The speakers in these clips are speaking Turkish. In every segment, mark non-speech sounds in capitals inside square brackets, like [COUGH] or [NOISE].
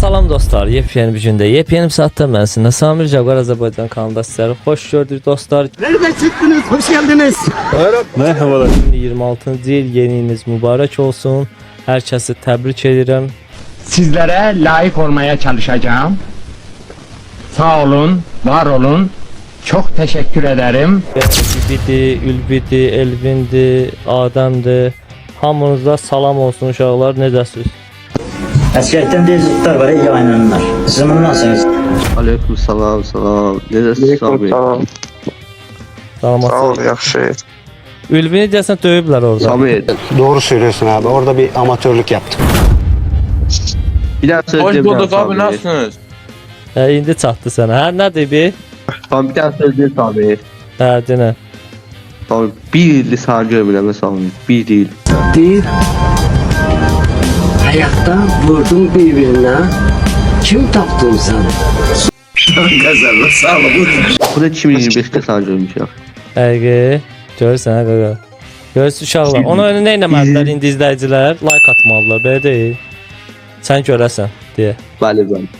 Salam dostlar, yepyeni bir gündə, yepyeni bir saatdə mən sizinlə Samir Jaguar Azərbaycan kanalında sizləri xoş gördük dostlar. Nereden çıktınız? Hoş geldiniz. Merhabalar. 26-cı il yeni iliniz mübarək olsun. Hər kəsi təbrik edirəm. Sizlere layık olmaya çalışacağım. Sağ olun, var olun. Çok teşekkür ederim. Bidi, Ülbidi, Elvindi, Adəmdir. Hamınıza salam olsun uşaqlar, necəsiniz? Əsgərlikdən deyəcəklər var, ey yayınlanlar. Zımınlansınız. Aleyküm salam, salam. Necəsiz abi? Salamat. sağ ol, yaxşı. Ülbini deyəsən döyüblər orada. Samet. Doğru söylüyorsun abi. Orada bir amatörlük yaptık. Bir daha söz Hoş bulduk abi nasılsınız? Hə, indi çatdı sənə. Hə, nədir bir? Tamam bir daha söz deyil Samet. Hə, dinə. Tamam bir ildir sana görmürəm Samet. Bir il. değil. Ayakta vurdum birbirine. Kim taptın sen? Bu da 2025'te sana görmüşəm. Həqiqi. Görürsən, hə, qaqa. Görürsün uşaqlar. Onu önü nə etməlidirlər indi izləyicilər? Like atmalılar, belə deyil. Sən görəsən deyə. Bəli, bəli.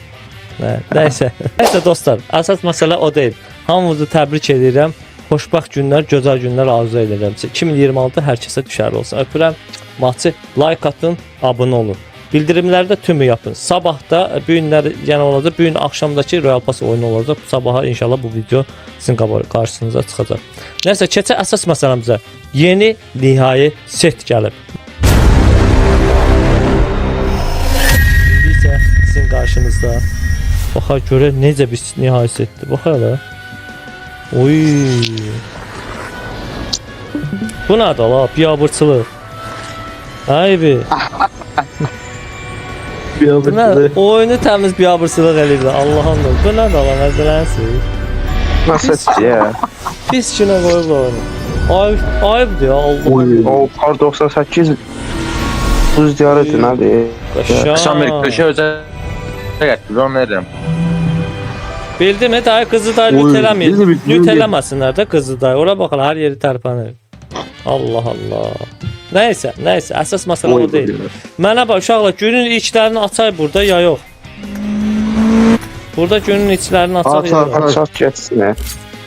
Hə, nəysə. Nəysə dostlar, əsas məsələ o deyil. Hamınızı təbrik edirəm. Xoşbaxt günlər, gözəl günlər arzu edirəm. 2026 hər kəsə düşər olsun. Öpürəm. Maçı like atın, abunə olun. Bildirimləri də tümü yapın. Sabah da bu günlər yenə olacaq. Bu gün axşamdakı Royal Pass oyunu olacaq. Sabaha inşallah bu video sizin qarşınıza çıxacaq. Nəysə, keçə əsas məsələmizə. Yeni nihai set gəlib. İndi isə sizin qarşınızda Baxa görə necə bir nihai setdir. Bax hələ. Oy. Bu nədir la? Biabırçılıq. Aybi. Nə? Oyunu təmiz biabırçılıq eləyir. Allah'ım da. Bu nədir la? Nəzələnsiz? Nasıl ya? Pis günə qoyublar onu. Ayıb, ayıbdır ya Allah'ım. O kar 98 buz diyareti nedir? Qaşa. Samet köşe özel getir onu veririm. Bildim mi? Daha kızı da Oy, de de- eləməsinlər də kızı da. Ora baxın hər yeri tərpənir. Allah Allah. Nəysə, nəysə, əsas məsələ o deyil. Mənə bax uşaqlar, günün içlərini açay burada ya yox? Burada günün içlərini açaq ya Aç, yox? aç. Açak geçsin ya.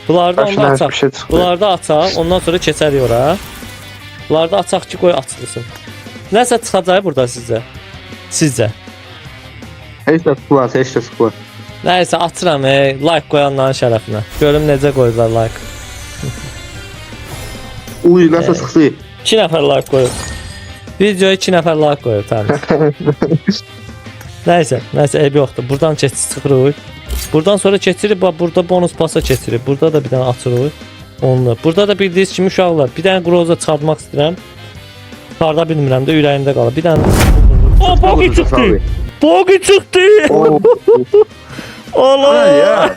Bunlarda onda Başına açaq. şey. Bunlarda açaq, ondan sonra keçərik ora. Bunlarda açaq ki, qoy açılsın. Nəsə çıxacaq burada sizə? Sizə. Heç də sıxmaz, heç də sıxmaz. Nəysə atıram, e, like qoyanların şərəfinə. Görüm necə qoyurlar like. Uy, nəsə sıxdı. 2 nəfər like qoyub. Videoya 2 nəfər like qoyub təmiz. nəysə, nəysə eybi yoxdur. Buradan keçib çıxırıq. Buradan sonra keçirib burada bonus pasa keçirib. Burada da bir dənə açırıq. Onu. Burada da bildiyiniz kimi uşaqlar, bir dənə groza çıxartmaq istəyirəm. Çıxarda bilmirəm də ürəyimdə qalır. Bir dənə O bogi çıxdı. Bogi [LAUGHS] çıxdı. Allah.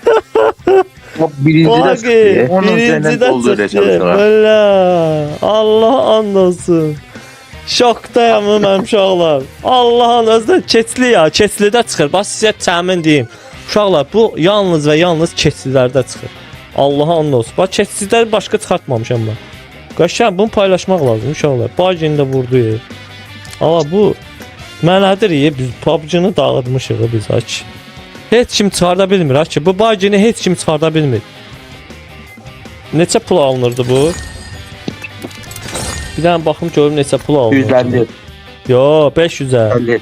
O birinci də Bogi. sıxdı. Onun Birinci də olduğu reçel sonra. Valla. Allah and olsun. Şokdayam mən [LAUGHS] uşaqlar. Allahın özü keçli ya, keçlidə çıxır. Bax sizə təmin deyim. Uşaqlar bu yalnız və yalnız keçlilərdə çıxır. Allaha and olsun. Bax keçliləri başqa çıxartmamışam mən. Qaşan bunu paylaşmaq lazım uşaqlar. Bacini də vurdu. ya. Amma bu mənədir ya biz PUBG-ni dağıtmışıq biz aç. Heç kim çıxarda bilmir ha ki. Bu bacini heç kim çıxarda bilmir. Neçə pul alınırdı bu? Bir dənə baxım görüm neçə pul alınırdı. 150. Yo 500-ə. 50.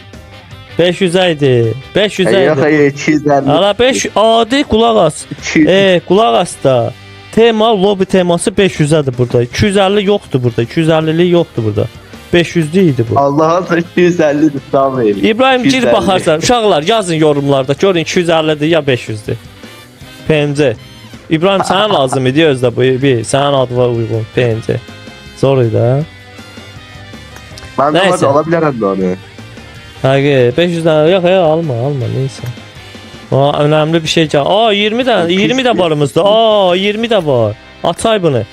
500-ə idi. 500-ə Yox, idi. hayır, 250. Ala 5 adi qulaq as. 200. E, qulaq as da. Tema lobby teması 500-ədir burada. 250 yoxdur burada. 250'lik yoxdur burada. 500'lü idi bu. Allah'a da 250 tutam verir. İbrahim gir 250. baxarsan. Uşaqlar yazın yorumlarda. Görün 250-dir ya 500-dür. PNC. İbrahim sənə [LAUGHS] lazım idi özdə bu bir. Sənin adına uyğun PNC. Zor idi ha. Ben de Neyse. alabilirim de onu. Həqiqi 500 dənə yox ya alma alma neysə. Aa önemli bir şey gəl. Aa 20 dənə 20 də varımızda. Aa 20 də var. Atay bunu.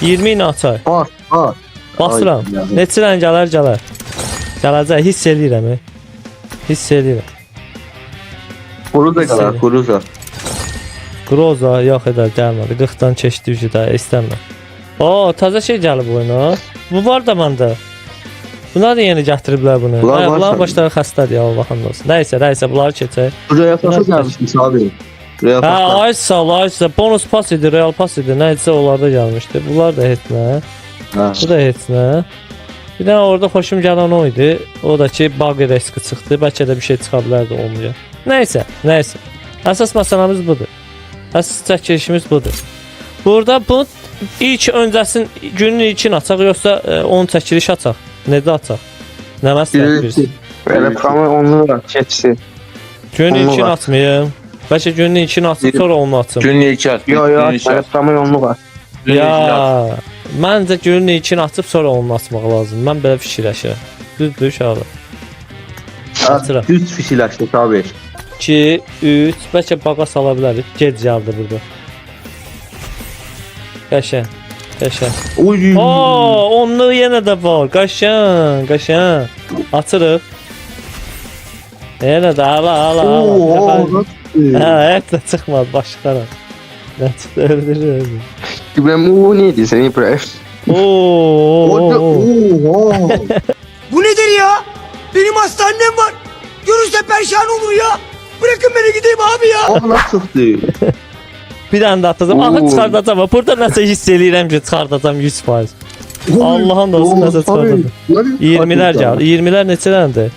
20 ilə atay. Bas, bas. Basıram. Ya. Dənə gələr gələr. Gələcək hiss eləyirəm. Hiss eləyirəm. Neyse. kadar, kuruza. Groza yox edər gəlmədi. 40-dan keçdi ucu da istəmirəm. Oo, təzə şey gəlib oyuna. Bu var da məndə. Bunlar da yeni gətiriblər bunu. Bunlar bunlar başları xəstədir Allahın olsun. Nəysə, nəysə bunları keçək. Buraya Biraz pasa gelmiştim abi. Buraya Hə, pasa. ay sağ ol, ay sağ. Bonus pas idi, real pas idi. Nəysə onlarda gəlmişdi. Bunlar da nə. Ha. Bu da heç nə. Bir dənə orada xoşum gələn o idi. O da ki, bug riski çıxdı. Bəlkə də bir şey çıxa bilərdi olmuyor. Nəysə, nəysə. Əsas məsələmiz budur. Əsas çəkilişimiz budur. Burada bu ilk öncəsin günün ilkin açaq yoxsa e, onun çəkiliş açaq? Necə açaq? Nə məsləhət bilirsən? Reklamı onlu var. Keçsi. Günün Onu ilkin var. atmayım. Bəlkə günün ilkin açıb sonra onu açım. Günlük at. Yo yo günlük at. reklamı onlu var. Günlük at. Ya, məncə günün ilkin açıb sonra onu açmaq lazım. Mən belə fikirləşirəm. Düzdür uşaqlar. Atıram. Düz fişilaştık abi. 2, 3, bəlkə baqa sala bilərik. Gec gəldi burada. Qəşəng. Qəşəng. Uy. Oo, onlu yenə də var. Qəşəng, qəşəng. Açırıq. Yenə də ala ala ala. Oo. Hə, hətta çıxmadı başqaran. Çıxdı öldürür. İbrahim o neydi sen İbrahim? Oo. [LAUGHS] Bu nedir ya? Benim hastanem var. Görürse perişan olur ya. Bırakın beni gideyim abi ya. Allah [LAUGHS] çıktı. Bir dənə də atacağam. Axı Oo. çıxardacağam. Burada nəsə hiss eləyirəm ki, çıxardacağam 100%. Allah'ın da olsun nəsə çıxardacağam. 20-lər gəl. 20-lər neçə dənədir?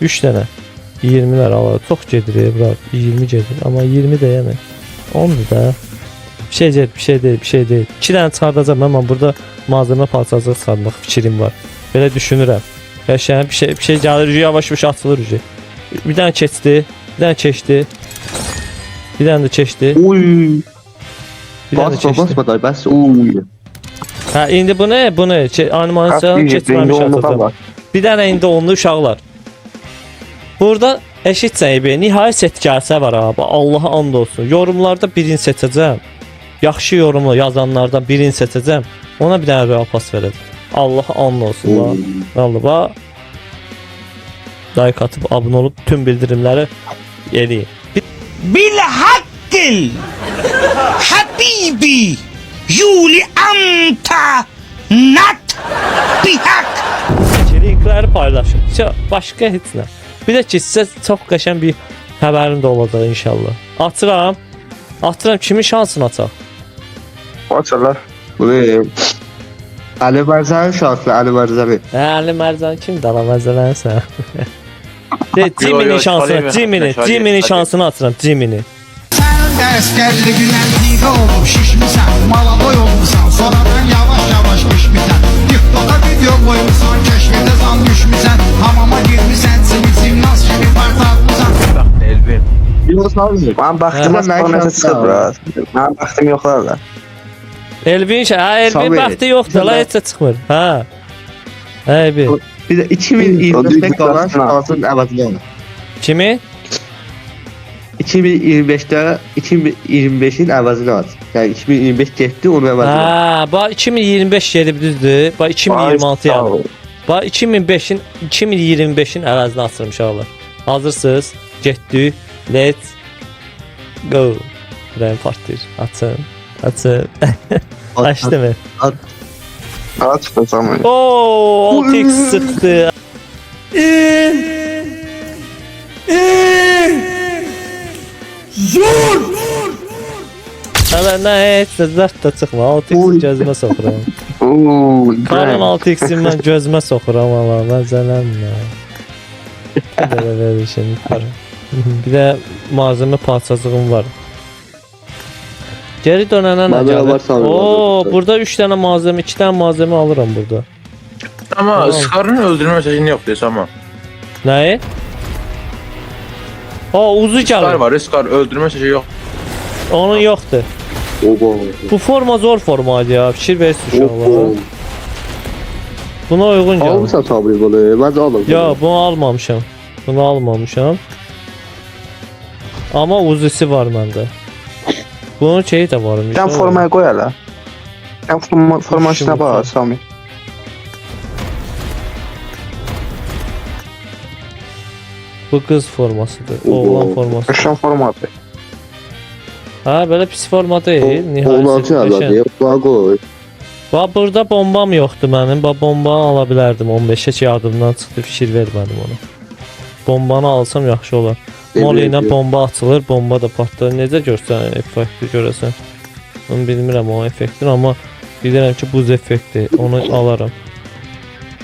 3 dənə. 20-lər ala. Çox gedir bura. 20 gedir. Amma 20 də yəni 10-dur da. Bir şey deyil, bir şey deyil, bir şey deyil. 2 dənə çıxardacağam. Mən burada malzemə parçacıq çıxarmaq fikrim var. Belə düşünürəm. Qəşəng bir şey bir şey gəlir, yavaş-yavaş açılır ucu. Bir dənə keçdi. Bir dənə keçdi. Bir dənə də keçdi. Uy. Bir dənə də Basma keçdi. basma dayı bas. Uy. Hə indi bu nə? Bu nə? Animasiyanı keçməmiş atacağam. var. Bir dənə indi onlu uşaqlar. Burada eşitsən ebi, nihayət set gəlsə var abi. Allaha and olsun. Yorumlarda birini seçəcəm yaxşı yorumu yazanlardan birini seçəcəm. Ona bir dənə real pas verəcəm. Allah anlı olsun la. Qalba like atıb abunə olub tüm bildirimləri eləyin. Bil haqqil Habibi Yuli anta nat bihak İçerikleri paylaşın. Başka heç nə. Bir də ki, sizə çox qəşəng bir xəbərim də olacaq inşallah. Atıram. Atıram kimin şansını açaq? Açarlar. Bu ne? Ali Barzani şanslı Ali Barzani. Hə, Ali Mərzan kim dala məzələnsən? De Yo, Jimmy'nin şansını, Jimmy'nin, Jimmy'nin şansını açıram, Jimmy'nin. Askerli gülen dibe olup şişmişsen Malaboy olmuşsan sonradan yavaş yavaş pişmişsen TikTok'a video koymuşsan keşfete zan düşmüşsen Hamama girmişsen simit nasıl gibi partakmışsan Elvin. Yunus abi. Ben baktım sonra Ben şanslı biraz. Ben baktım yoklar da. Elvin şey, ha Elvin Salih, bəxti yoxdur, la də çıxmır. Hə. Hə, Elvin. Bir de 2025'te kalan şansın əvəzini alır. Kimi? 2025'te 2025'in əvəzini al. Yani 2025 getdi onun əvəzini al. Hə, bax 2025 gedib düzdür? Bax 2026 Sağ yəni. ol. Bax 2005-in 2025-in əvəzini açıram uşaqlar. Hazırsınız? Getdik. Let's go. Rəm partlayır. Açın. Açın. Açdı mı? Aç da zaman. Oo, 6x sıktı. Hələ nə heç də zərt də çıxma. 6x gözümə soxuram. Uuu. Karın 6x-i mən gözümə soxuram valla. Məzələnmə. Belə verirsən karın. Bir də malzemə parçacığım var. Geri dönənə nə Malzemə gəlir? var sanırım Oo, orada. burada 3 dənə malzemə, 2 dənə malzemə alıram burada. Ama Tamam. Scar'ın öldürme mesajını yok diyorsun ama. Nəyi? O uzu Scar var, Scar öldürme mesajı yok. Onun yoxdur. Obo. Bu forma zor formadır ya. Fikir versin Obo. uşaqlar. Buna uyğun gəlir. Almışsan tabi bunu. Bence alın. Ya bunu almamışam. Bunu almamışam. Ama uzisi var məndə. Bunun şeyi də varmış. Sen formaya koy hala. Sen forma, formasına form- bak Sami. Bu qız formasıdır. Oğlan forması. Şu formatı. Ha belə pis forma deyil. Nihayət. Va burada bombam yoxdur mənim. Ba bombanı ala bilərdim 15-ə ki yadımdan çıxdı, fikir vermədim ona. Bombanı alsam yaxşı olar. Mol ilə bomba açılır, bomba da partlayır. Necə görsən effekti görəsən? Onu bilmirəm o effektin, amma bilirəm ki buz effekti. Onu alaram.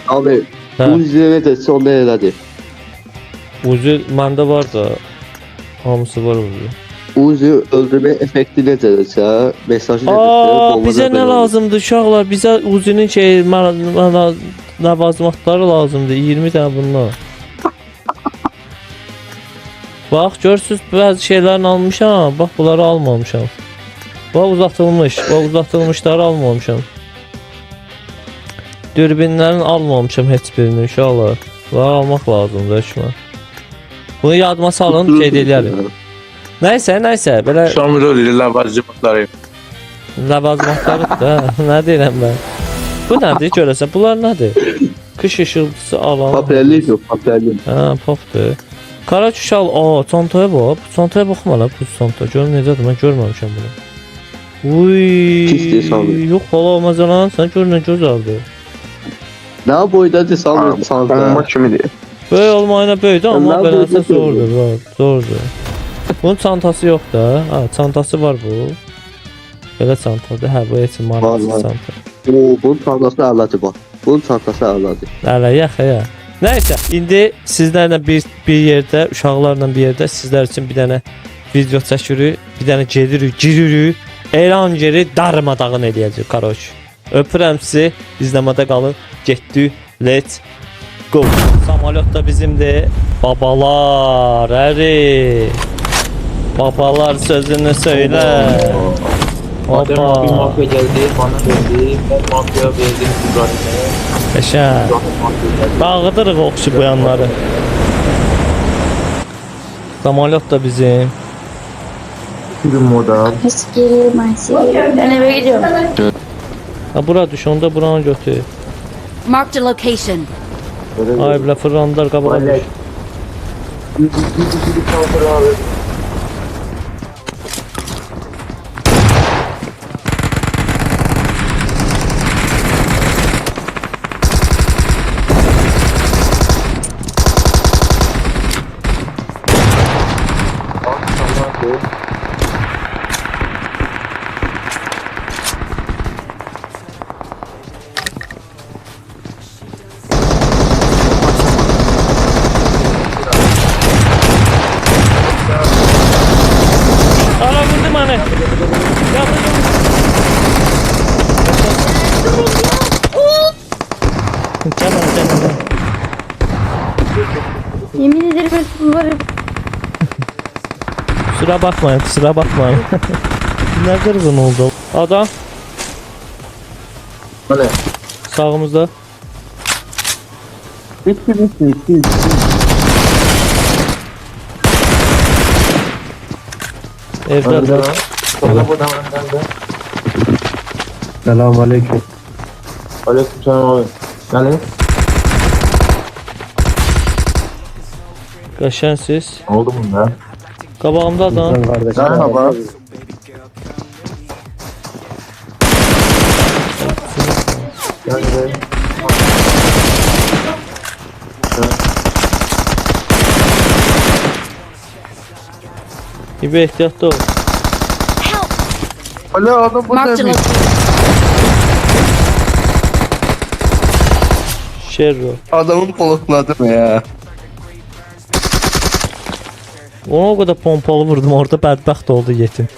Abi Hə. bu izləyənə də son elədi. Uzu məndə var da. Hamısı var uzu. Uzi öldürmə effekti necədirsə, mesajı necədirsə, bizə nə lazımdır uşaqlar? Bizə Uzinin şey mən- mən- ləvazimatları lazımdır. 20 dənə bunlar. Bax, görürsüz bəzi şeylərini almışam. Bax, bunları almamışam. Bax, uzatılmış. Bax, uzatılmışları almamışam. Dürbinlərini almamışam heç birini uşaqlar. Bunları almaq lazımdır hökmən. Bunu yadıma salın, şey eləyərik. Nəysə, nəysə, belə değil lavazımatları. Ləvazimatları da, nə deyirəm mən? Bu nədir görəsən? Bunlar nədir? Qış işıltısı alan. Papellik yox, papellik. Hə, popdur. Qara çuşal, aa, çantaya bax. Bu çantaya baxma la, bu çanta. Gör necədir? Mən görməmişəm bunu. Uy. Pisdir, Sami. Yox, hala olmazan, sən gör nə gözəldir. Nə boydadır Sami çanta. Bomba kimidir? Böyük olmayına böyüdü amma beləsə zordur, var, zordur. Bunun çantası yox da. Ha, çantası var bu. Belə çantadır. Hə, bu heç var. çanta. Oo, bunun çantası əladır bax. Bunun çantası əladır. Hələ yax ya. Nəysə, indi sizlərlə bir bir yerdə, uşaqlarla bir yerdə sizlər üçün bir dənə video çəkirik, bir dənə gedirik, giririk. Elan geri darmadağın eləyəcək karoç. Öpürəm sizi. İzləmədə qalın. Getdik. Let's go. Samolyot da bizimdir. Babalar, əri. Babalar sözünü söylə. Baba. mafya geldi, bana verdi. Ben mafya verdim İbrahim'e. Geldi. Dağıdırıq oxşu bu yanları. Samolyot da bizim. Sürüm moda. Askeri, maskeri. Ben eve gidiyorum. Ha bura düş, onda buranı götür. Marked a location. Ay bilə fırlandılar Vallahi. düş. Bir, bir, bir, bir, bir kaldır abi. Bak, tamam, bu. Ala vurdu məni. Yapacağım. Gel bana gel bana. Yemin ederim varım. Kusura bakmayın, kusura bakmayın. [LAUGHS] ne kırgın oldu? Adam Hani? sağımızda. Bitti bitti bitti. Evde. Sonra buradan önden. Selamun aleyküm. Aleyküm selam abi. Yani Qəşənsiz. oldu bunda. Qabağımda adam. Merhaba. Yani de. İbi ehtiyatlı ol. Alo adam Marked a location. Şerro. Adamın blokladım ya. Ona o kadar pompalı vurdum orada bədbəxt oldu yetim.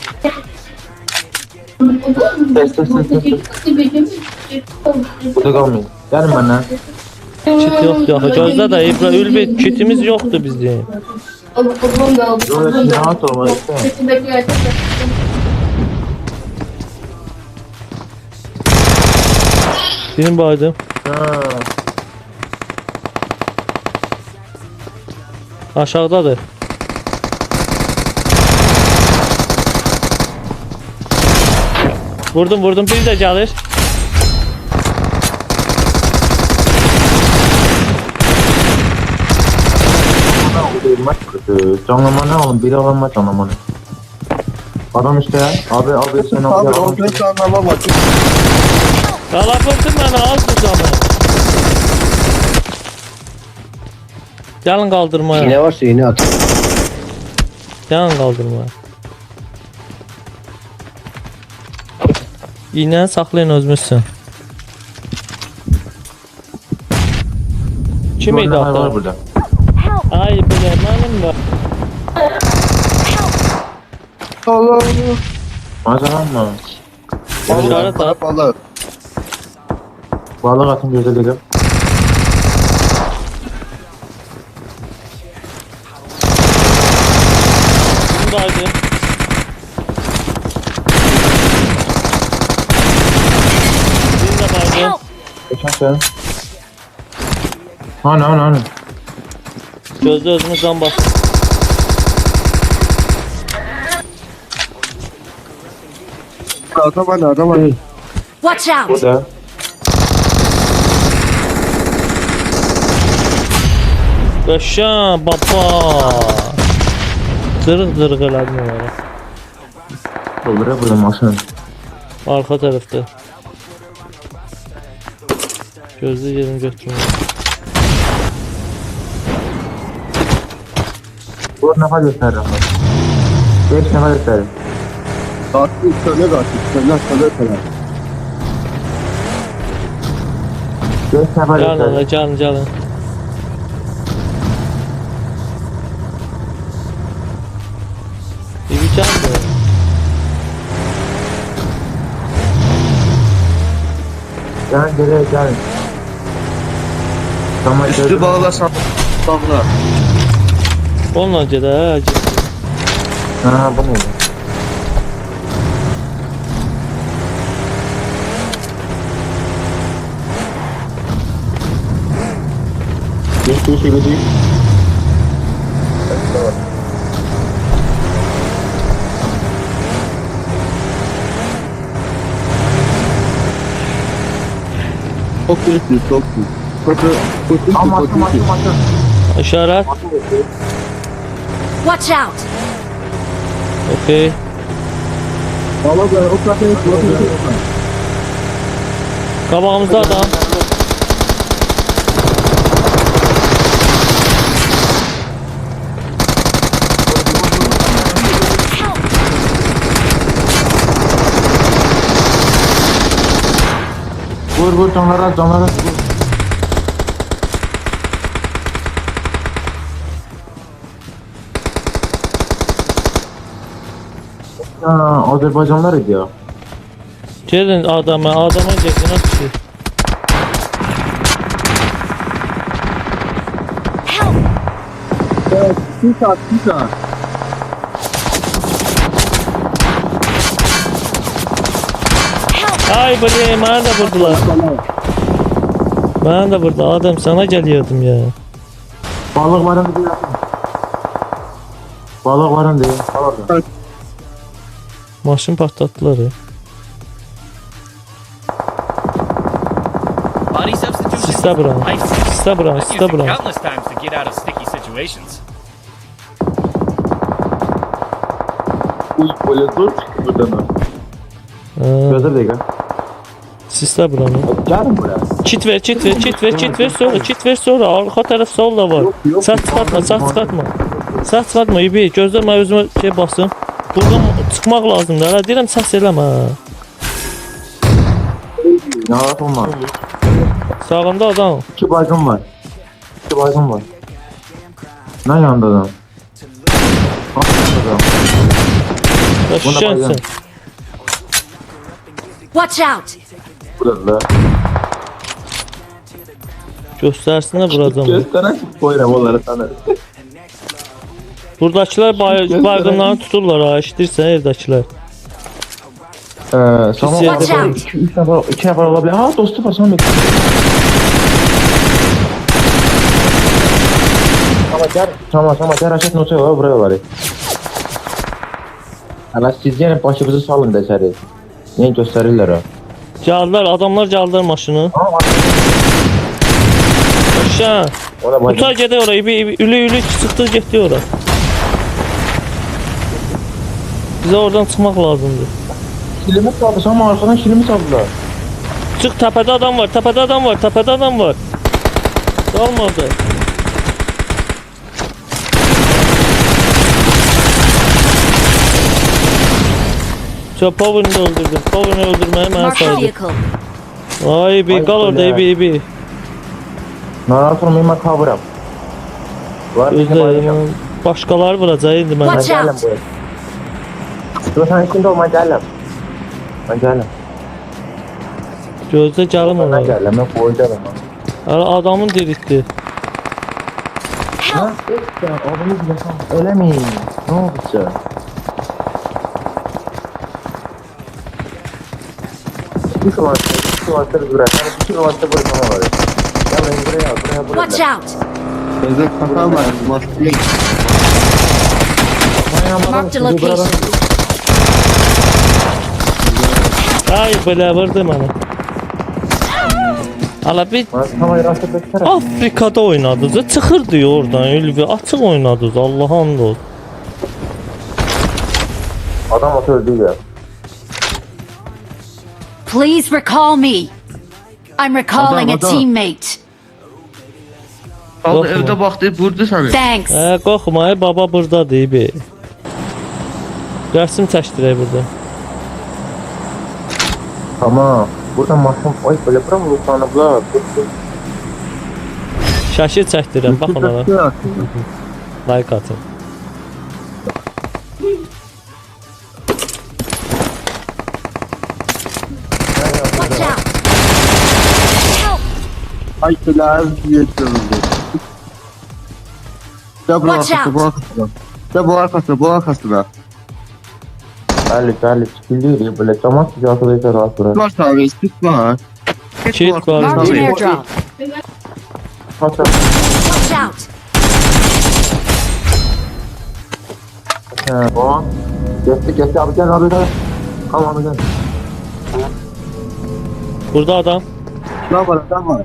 Ses ses ses ses. Burada kalmayın. Gelin benden. Kit yoxdur axı. Gözlə də İbra Ülbet kitimiz yoxdur bizim. Yok şimdi rahat olma. işte. Birini baydım. Ha. Aşağıdadır. Vurdum vurdum bir gəlir. Abi maç kötü. Canlama ne oğlum? Biri alan maç canlama ne? Adam işte ya. Abi abi sen abi. Abi orada işte. anlama bak. Qalafırdı mənə az bu canı. Gəlin qaldırmaya. İğne varsa iğne at. Gəlin qaldırmaya. İynəni saxlayın özünüzsün. Kim idi ata? burada. Ay belə mənim var. Mazalan mı? İşarət at. Balık. Balık atın gözə dedim. Bundaydı. Bir de baydı. Help! Geçen sen. Hani hani hani. Gözde özünü can bas. Adam var adam var. Watch out! Burada. Qəşən baba. Dırıq dırıq elədin onları. Burada burada maşın. Arxa tərəfdə. Gözdə yerini götürmür. Burada ne kadar gösteririm. Beş ne kadar gösteririm. Katil söyle katil. Söyle söyle söyle. Beş ne kadar Gəlin, gösteririm. gəlin, gəlin. Bibi gəlmir. Gelin geriye gelin. Tamam Üstü bağlasan. Bağla. Onunla gedə, hə, get. Ha bu neydi? Geç geç geç geç. Çok kötü çok kötü. Kötü kötü Ama kötü. atım atım atım. İşarət. Watch out! Okey. Valla ben o kafayı kötü. Qabağımızda adam. Vur vur canlara canlara vur. Ha, Azerbaycanlar idi ya. Gelin adama, adama gelin saat bir saat. Ay bre, mənə də vurdular. Mənə də vurdu. Adam sana gəliyordum ya. Balık varın diye. Balık varın diye. Al orada. Maşın patlatdılar. ya. Sislə buranı. Sislə buranı, it buranı. Uy. Buradan al. Hə, Gözür de gel. Sislə buranı. Gelin buraya. Çit ver, çit ver, çit ver, çit ver sonra, çit ver sonra. Arxa tərəf sol da var. Sağ çıxartma, sağ çıxartma. Sağ çıxartma, İbi. Gözlə mən özümə şey basım. Buradan çıxmaq lazımdır. Hələ deyirəm səs eləmə. Narahat olma. Sağında adam. İki baygın var. İki baygın var. Ne yanında adam? Qəşənsən. Watch out! Burada da. Göstərsinə vuracam. Gösteren koyuram onları sana. Buradakılar bay baygınlarını tuturlar ha, eşidirsən evdəkilər. Eee tamam. Watch out! İki, üç nefer, iki nefer olabilir. Ha dostu var sana bekliyor. Tamam gel. Tamam tamam gel aşağı notaya var buraya var. Hala siz gelin başımızı salın da içeri. Neyi gösterirler ha. Gəldilər, adamlar gəldilər maşını. Tamam Qəşən. ona baygın. Tutar gedə ora, İbi, İbi, ülü ülü çıxdı getdi ora. Bizə oradan çıxmaq lazımdır. Kilimi saldı. Sama arkadan kilimi saldılar. Çık tepede adam var, tepede adam var, tepede adam var. Olmadı. Şu Power'ını da öldürdüm. Power'ını öldürmeye ben saydım. Ay bir kal orada olmayın ben cover'ım. Var bizim Gözde ayrıcam. başkaları vuracak indi ben. Olma gelin. Ben gelin. Gözde Ben ona. ben koyacağım. Hala adamın diritti. Ha? Ya abimiz yaşam. Öyle mi? Ne oldu size? Bir kilometre, bir kilometre buraya. Yani bir kilometre buraya tamam var. Ya ben buraya, buraya, buraya. Watch out. Özür hata var. Maske. Marked a location. Ay böyle vurdu bana. Hala bir. Afrika'da oynadınız. Çıkır diyor oradan öyle bir açık oynadınız. Allah'a hamd olsun. Adam atı öldü ya. Please recall me. I'm recalling a adam. teammate. Aldı Bakma. evde baktı vurdu seni. Thanks. Hə, qorxma, baba burdadır bir. Rəsm çəkdirək burada. Tamam. Buradan maşın, ay böyle bırak bu sana bırak. Şəkil çəkdirəm, baxın ona. Like atın. Ay selam geçiyoruz. Ya bu arkası bu arkasına. Ya bu arkasına bu arkasına. Terli terli çıkılıyor ya böyle çamak sıcaklığı da rahat bırak. Var abi sıkma. Kit var. Marked an burada. airdrop. Kaç kaç. Watch out. He o. Geçti geçti abi gel abi gel. Tamam abi gel. Burada adam. Ne var ne var.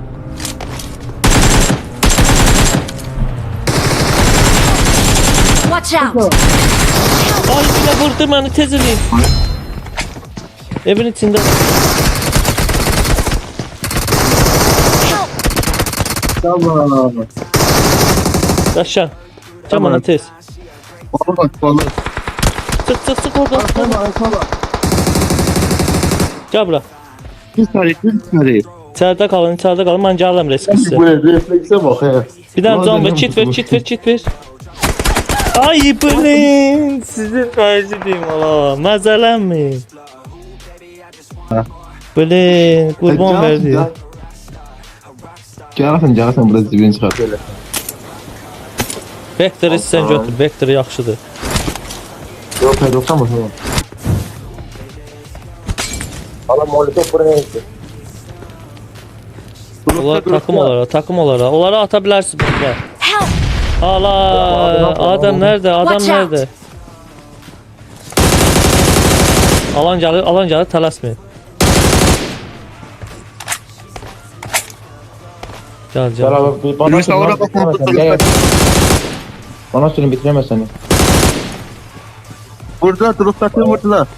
Watch out. Ay bir də vurdu məni tez eləyin. Evin içində. Tamam. Qaşan. Cam ona tez. Balık balık. Çıx çıx çıx oradan. Tamam tamam. Gəl bura. Bir saniye bir saniye. İçəridə qalın, içəridə qalın. Mən gəlirəm reskisi. Bu reflekse bak he. Bir dənə can ver, kit ver, kit ver, kit ver. Ay blin, sizin xərcliyim ala, məzələnməyin. Blin, qurban verdi. Gəlsən gəlsən burada zibin çıxar. Vektoru sən götür, vektor yaxşıdır. Yok hayır yoksa mı? Ala molotof buraya gitti. Onlar takım olaraq, takım olaraq. Onları ata bilərsiz bura. Ala, adam nerede? Adam nerede? Alan gəlir, alan gəlir, tələsməyin. Gəl, Gel gəl. abi bir bana Yunus bakma, bitiremezsen, gel, gel. Bana sürün bitiremez seni. Burada durup takım vurdular.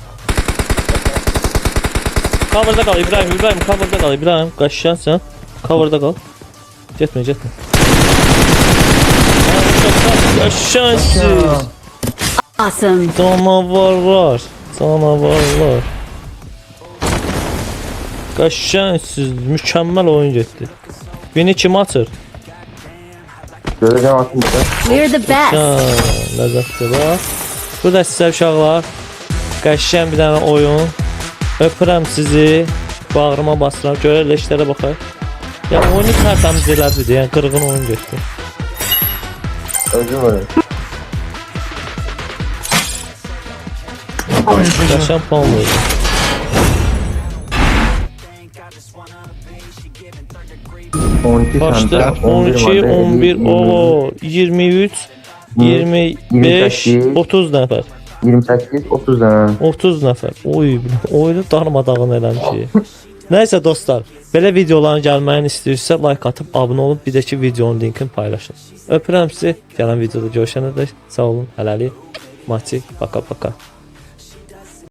Coverda qal İbrahim, İbrahim coverda qal İbrahim. Qaşşansan. Coverda qal. Getmə, getmə. Qaşşansız. Awesome. Canavarlar. Canavarlar. Qaşşansız. Mükəmməl oyun getdi. Beni kim atır? Göreceğim atın burada. We're the best. Ha, ləzzətli bax. Bu da sizə uşaqlar. Qəşşən bir dənə oyun. Öpürəm sizi. Bağrıma basıram. Görə leşlərə baxaq. Ya oyunu tərtəmiz elədi. Yəni qırğın oyun getdi. Özüm öyle. İki Başda tane, 12, madde, 11, elli, o 23, 25, 28, 30 nəfər. 28, 30 tane. 30 nəfər. Oy, oyunu darmadağın eləmişik. [LAUGHS] Nəysə dostlar, belə videoların gəlməyini istəyirsə like atıb abunə olub bir də ki videonun linkini paylaşın. Öpürəm sizi. Gələn videoda görüşənədək sağ olun. Hələlik. Maçı. Paka paka.